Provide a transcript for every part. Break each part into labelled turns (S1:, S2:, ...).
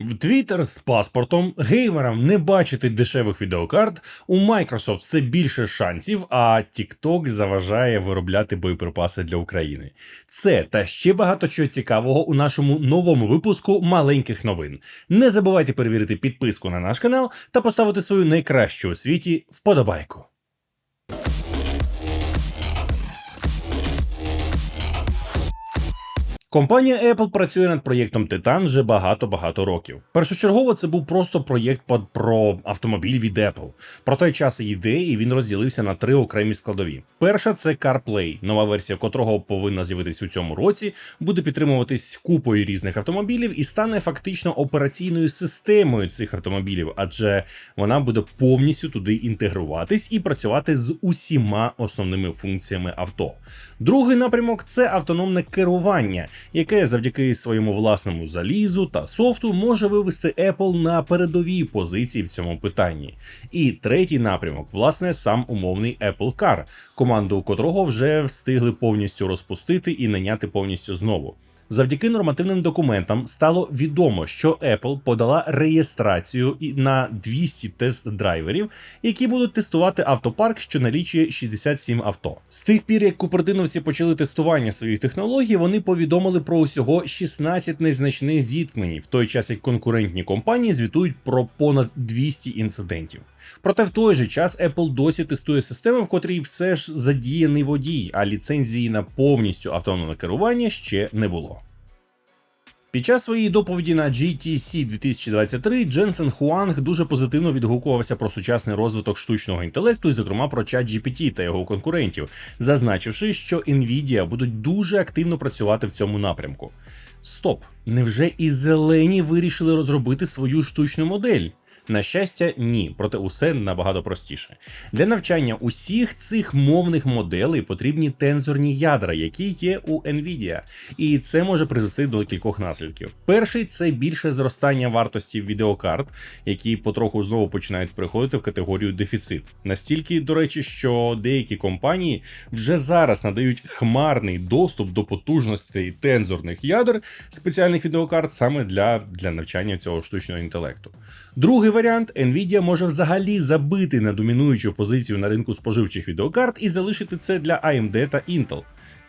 S1: В Twitter з паспортом геймерам не бачити дешевих відеокарт, у Microsoft все більше шансів, а TikTok заважає виробляти боєприпаси для України. Це та ще багато чого цікавого у нашому новому випуску маленьких новин. Не забувайте перевірити підписку на наш канал та поставити свою найкращу у світі вподобайку. Компанія Apple працює над проєктом Titan вже багато-багато років. Першочергово це був просто проєкт про автомобіль від Apple. Про той час і ідеї він розділився на три окремі складові. Перша це CarPlay, нова версія котрого повинна з'явитись у цьому році, буде підтримуватись купою різних автомобілів і стане фактично операційною системою цих автомобілів, адже вона буде повністю туди інтегруватись і працювати з усіма основними функціями авто. Другий напрямок це автономне керування, яке завдяки своєму власному залізу та софту може вивести Apple на передові позиції в цьому питанні. І третій напрямок, власне, сам умовний Apple Car, команду котрого вже встигли повністю розпустити і наняти повністю знову. Завдяки нормативним документам стало відомо, що Apple подала реєстрацію на 200 тест-драйверів, які будуть тестувати автопарк, що налічує 67 авто. З тих пір, як купертиновці почали тестування своїх технологій, вони повідомили про усього 16 незначних зіткнень, в той час як конкурентні компанії звітують про понад 200 інцидентів. Проте в той же час Apple досі тестує систему, в котрій все ж задіяний водій, а ліцензії на повністю автономне керування ще не було. Під час своєї доповіді на GTC 2023 Дженсен Хуанг дуже позитивно відгукувався про сучасний розвиток штучного інтелекту, і, зокрема, про ChatGPT та його конкурентів, зазначивши, що Nvidia будуть дуже активно працювати в цьому напрямку. Стоп, невже і зелені вирішили розробити свою штучну модель? На щастя, ні, проте усе набагато простіше. Для навчання усіх цих мовних моделей потрібні тензорні ядра, які є у Nvidia, і це може призвести до кількох наслідків. Перший це більше зростання вартості відеокарт, які потроху знову починають приходити в категорію дефіцит. Настільки, до речі, що деякі компанії вже зараз надають хмарний доступ до потужностей тензорних ядер спеціальних відеокарт саме для, для навчання цього штучного інтелекту. Другий варіант Nvidia може взагалі забити на домінуючу позицію на ринку споживчих відеокарт і залишити це для AMD та Intel.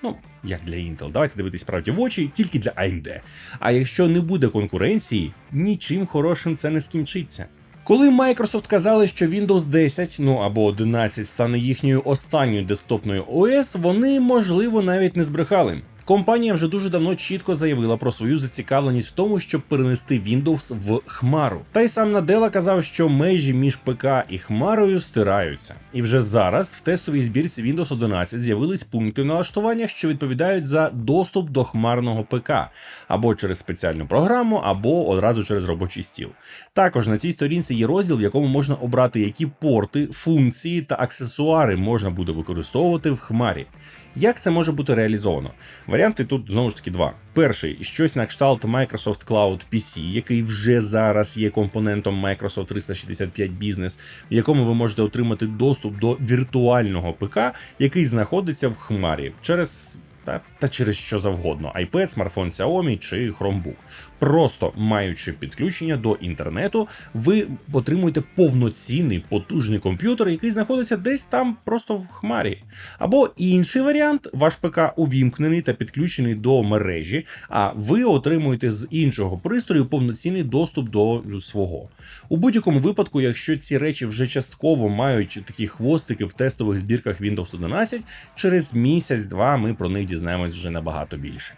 S1: Ну, як для Intel, давайте дивитись правді в очі, тільки для AMD. А якщо не буде конкуренції, нічим хорошим це не скінчиться. Коли Microsoft казали, що Windows 10, ну або 11 стане їхньою останньою десктопною OS, вони можливо навіть не збрехали. Компанія вже дуже давно чітко заявила про свою зацікавленість в тому, щоб перенести Windows в Хмару. Та й сам Наделла казав, що межі між ПК і Хмарою стираються. І вже зараз в тестовій збірці Windows 11 з'явились пункти налаштування, що відповідають за доступ до хмарного ПК або через спеціальну програму, або одразу через робочий стіл. Також на цій сторінці є розділ, в якому можна обрати, які порти, функції та аксесуари можна буде використовувати в Хмарі. Як це може бути реалізовано? Варіанти тут знову ж таки два. Перший щось на кшталт Microsoft Cloud PC, який вже зараз є компонентом Microsoft 365 Business, в якому ви можете отримати доступ до віртуального ПК, який знаходиться в Хмарі через. Та, та через що завгодно: iPad, смартфон Xiaomi чи Chromebook. Просто маючи підключення до інтернету, ви отримуєте повноцінний потужний комп'ютер, який знаходиться десь там просто в хмарі. Або інший варіант: ваш ПК увімкнений та підключений до мережі, а ви отримуєте з іншого пристрою повноцінний доступ до свого. У будь-якому випадку, якщо ці речі вже частково мають такі хвостики в тестових збірках Windows 11, через місяць-два ми про них дізнаємось вже набагато більше.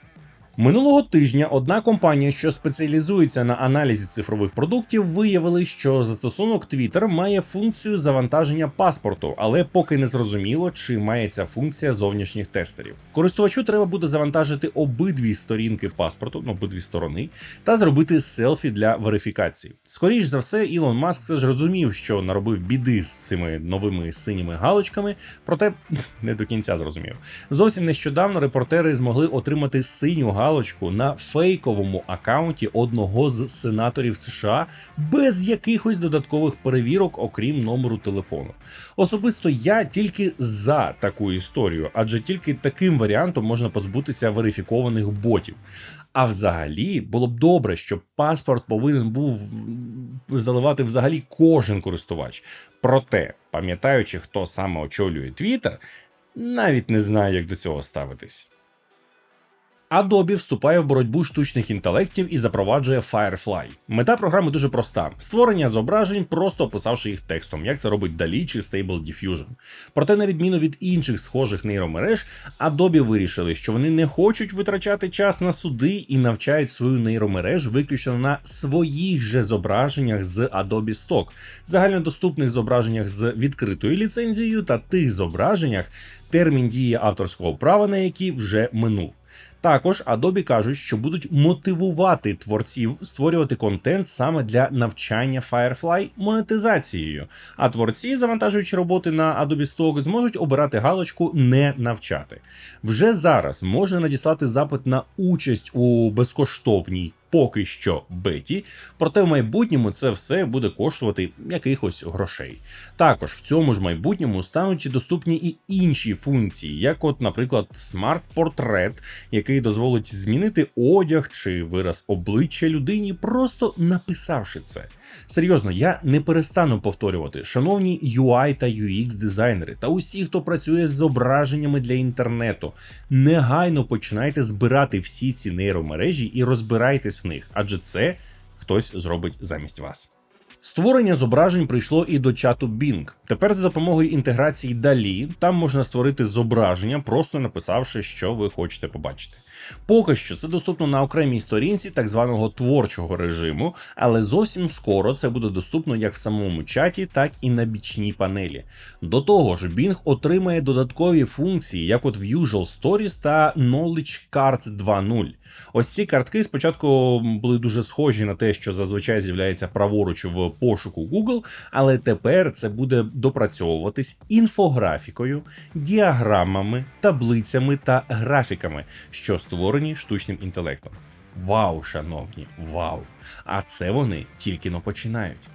S1: Минулого тижня одна компанія, що спеціалізується на аналізі цифрових продуктів, виявили, що застосунок Twitter має функцію завантаження паспорту, але поки не зрозуміло, чи має ця функція зовнішніх тестерів. Користувачу треба буде завантажити обидві сторінки паспорту, ну обидві сторони, та зробити селфі для верифікації. Скоріш за все, Ілон Маск все ж розумів, що наробив біди з цими новими синіми галочками, проте не до кінця зрозумів. Зовсім нещодавно репортери змогли отримати синю галочку на фейковому акаунті одного з сенаторів США без якихось додаткових перевірок, окрім номеру телефону. Особисто я тільки за таку історію, адже тільки таким варіантом можна позбутися верифікованих ботів. А взагалі було б добре, щоб паспорт повинен був заливати взагалі кожен користувач. Проте, пам'ятаючи, хто саме очолює Twitter, навіть не знаю, як до цього ставитись. Adobe вступає в боротьбу штучних інтелектів і запроваджує Firefly. Мета програми дуже проста: створення зображень, просто описавши їх текстом, як це робить Dali чи Stable Diffusion. Проте, на відміну від інших схожих нейромереж, Adobe вирішили, що вони не хочуть витрачати час на суди і навчають свою нейромережу виключно на своїх же зображеннях з Adobe Stock, загальнодоступних зображеннях з відкритою ліцензією та тих зображеннях, термін дії авторського права на які вже минув. Також Adobe кажуть, що будуть мотивувати творців створювати контент саме для навчання Firefly монетизацією. А творці, завантажуючи роботи на Adobe Stock, зможуть обирати галочку не навчати. Вже зараз можна надіслати запит на участь у безкоштовній. Поки що беті, проте в майбутньому це все буде коштувати якихось грошей. Також в цьому ж майбутньому стануть доступні і інші функції, як, от, наприклад, смарт-портрет, який дозволить змінити одяг чи вираз обличчя людині, просто написавши це. Серйозно, я не перестану повторювати, шановні UI та UX дизайнери та усі, хто працює з зображеннями для інтернету, негайно починайте збирати всі ці нейромережі і розбирайтесь в них, адже це хтось зробить замість вас. Створення зображень прийшло і до чату Bing. Тепер за допомогою інтеграції DALI там можна створити зображення, просто написавши, що ви хочете побачити. Поки що це доступно на окремій сторінці так званого творчого режиму, але зовсім скоро це буде доступно як в самому чаті, так і на бічній панелі. До того ж, Bing отримає додаткові функції, як от Visual Stories та Knowledge Card 2.0. Ось ці картки спочатку були дуже схожі на те, що зазвичай з'являється праворуч в пошуку Google, але тепер це буде допрацьовуватись інфографікою, діаграмами, таблицями та графіками, що створені штучним інтелектом. Вау, шановні, вау! А це вони тільки но починають.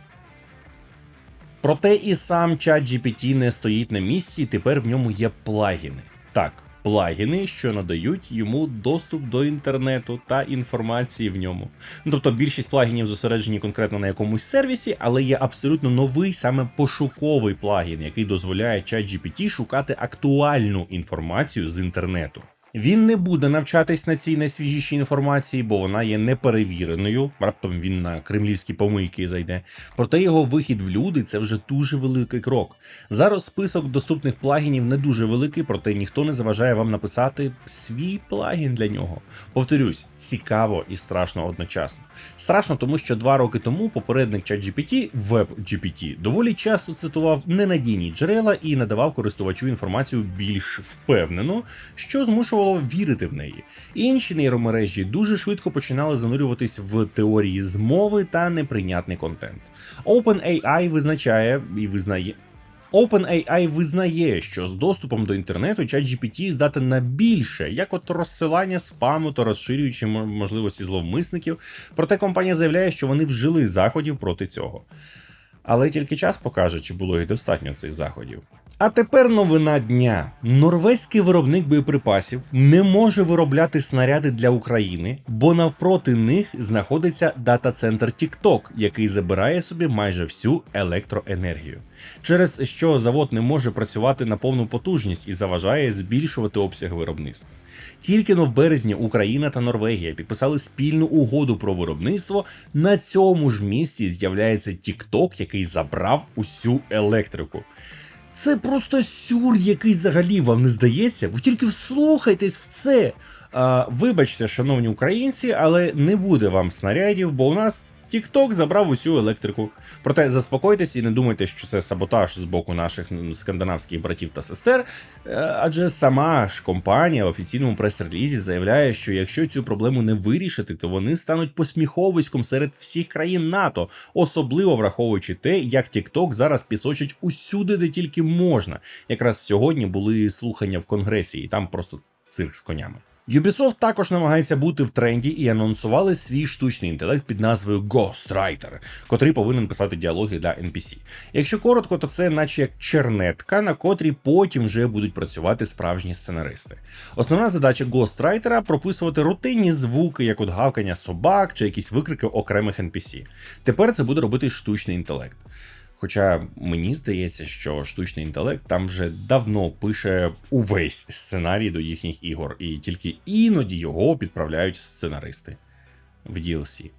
S1: Проте і сам чат GPT не стоїть на місці, і тепер в ньому є плагіни. Так, плагіни, що надають йому доступ до інтернету та інформації в ньому. Ну, тобто більшість плагінів зосереджені конкретно на якомусь сервісі, але є абсолютно новий саме пошуковий плагін, який дозволяє ChatGPT шукати актуальну інформацію з інтернету. Він не буде навчатись на цій найсвіжішій інформації, бо вона є неперевіреною. Раптом він на кремлівські помийки зайде. Проте його вихід в люди це вже дуже великий крок. Зараз список доступних плагінів не дуже великий, проте ніхто не заважає вам написати свій плагін для нього. Повторюсь, цікаво і страшно одночасно. Страшно, тому що два роки тому попередник ChatGPT, WebGPT, доволі часто цитував ненадійні джерела і надавав користувачу інформацію більш впевнено, що змушувало вірити в неї. Інші нейромережі дуже швидко починали занурюватись в теорії змови та неприйнятний контент. OpenAI визначає і визнає. OpenAI визнає, що з доступом до інтернету ChatGPT здатен на більше, як от розсилання спаму та розширюючи можливості зловмисників. Проте компанія заявляє, що вони вжили заходів проти цього. Але тільки час покаже, чи було і достатньо цих заходів. А тепер новина дня: норвезький виробник боєприпасів не може виробляти снаряди для України, бо навпроти них знаходиться дата-центр TikTok, який забирає собі майже всю електроенергію, через що завод не може працювати на повну потужність і заважає збільшувати обсяг виробництва. Тільки но в березні Україна та Норвегія підписали спільну угоду про виробництво. На цьому ж місці з'являється TikTok, який забрав усю електрику. Це просто сюр, який взагалі вам не здається. Ви тільки вслухайтесь в це. А, вибачте, шановні українці, але не буде вам снарядів, бо у нас TikTok забрав усю електрику. Проте заспокойтесь і не думайте, що це саботаж з боку наших скандинавських братів та сестер. Е, Адже сама ж компанія в офіційному прес-релізі заявляє, що якщо цю проблему не вирішити, то вони стануть посміховиськом серед всіх країн НАТО, особливо враховуючи те, як TikTok зараз пісочить усюди, де тільки можна. Якраз сьогодні були слухання в конгресі, і там просто цирк з конями. Ubisoft також намагається бути в тренді і анонсували свій штучний інтелект під назвою Ghostwriter, котрий повинен писати діалоги для NPC. Якщо коротко, то це наче як чернетка, на котрій потім вже будуть працювати справжні сценаристи. Основна задача Ghostwriter – прописувати рутинні звуки, як от гавкання собак чи якісь викрики окремих NPC. Тепер це буде робити штучний інтелект. Хоча мені здається, що штучний інтелект там вже давно пише увесь сценарій до їхніх ігор, і тільки іноді його підправляють сценаристи в DLC.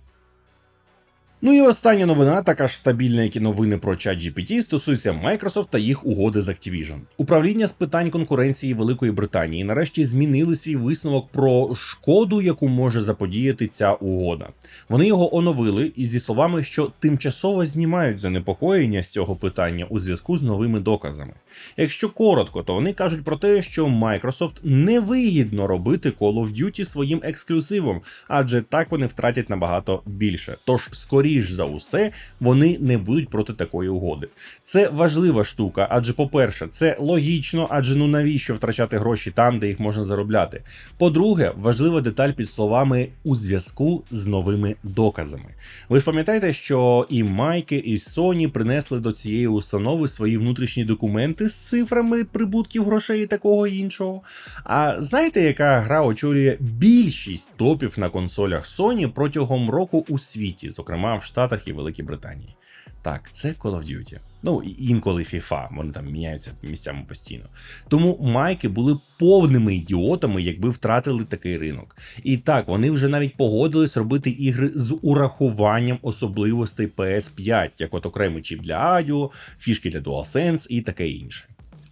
S1: Ну і остання новина, така ж стабільна, як і новини про ChatGPT, стосується Microsoft та їх угоди з Activision. Управління з питань конкуренції Великої Британії нарешті змінили свій висновок про шкоду, яку може заподіяти ця угода. Вони його оновили і зі словами, що тимчасово знімають занепокоєння з цього питання у зв'язку з новими доказами. Якщо коротко, то вони кажуть про те, що Microsoft невигідно робити Call of Duty своїм ексклюзивом, адже так вони втратять набагато більше. Тож, скоріш за усе, вони не будуть проти такої угоди. Це важлива штука, адже, по-перше, це логічно, адже ну навіщо втрачати гроші там, де їх можна заробляти. По-друге, важлива деталь під словами у зв'язку з новими доказами. Ви ж пам'ятаєте, що і Майки, і Sony принесли до цієї установи свої внутрішні документи з цифрами прибутків грошей і такого іншого. А знаєте, яка гра очолює більшість топів на консолях Sony протягом року у світі, зокрема в Штатах і Великій Британії? Так, це Call of Duty. Ну і інколи FIFA, вони там міняються місцями постійно. Тому майки були повними ідіотами, якби втратили такий ринок. І так, вони вже навіть погодились робити ігри з урахуванням особливостей PS5, як от окремий чіп для аудіо, фішки для DualSense і таке інше.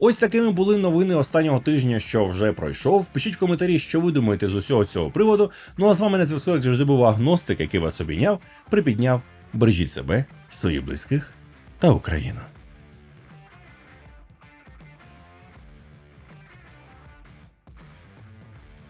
S1: Ось такими були новини останнього тижня, що вже пройшов. Пишіть коментарі, що ви думаєте з усього цього приводу. Ну а з вами на зв'язку, як завжди, був агностик, який вас обійняв, припідняв. Бережіть себе, своїх близьких та Україну.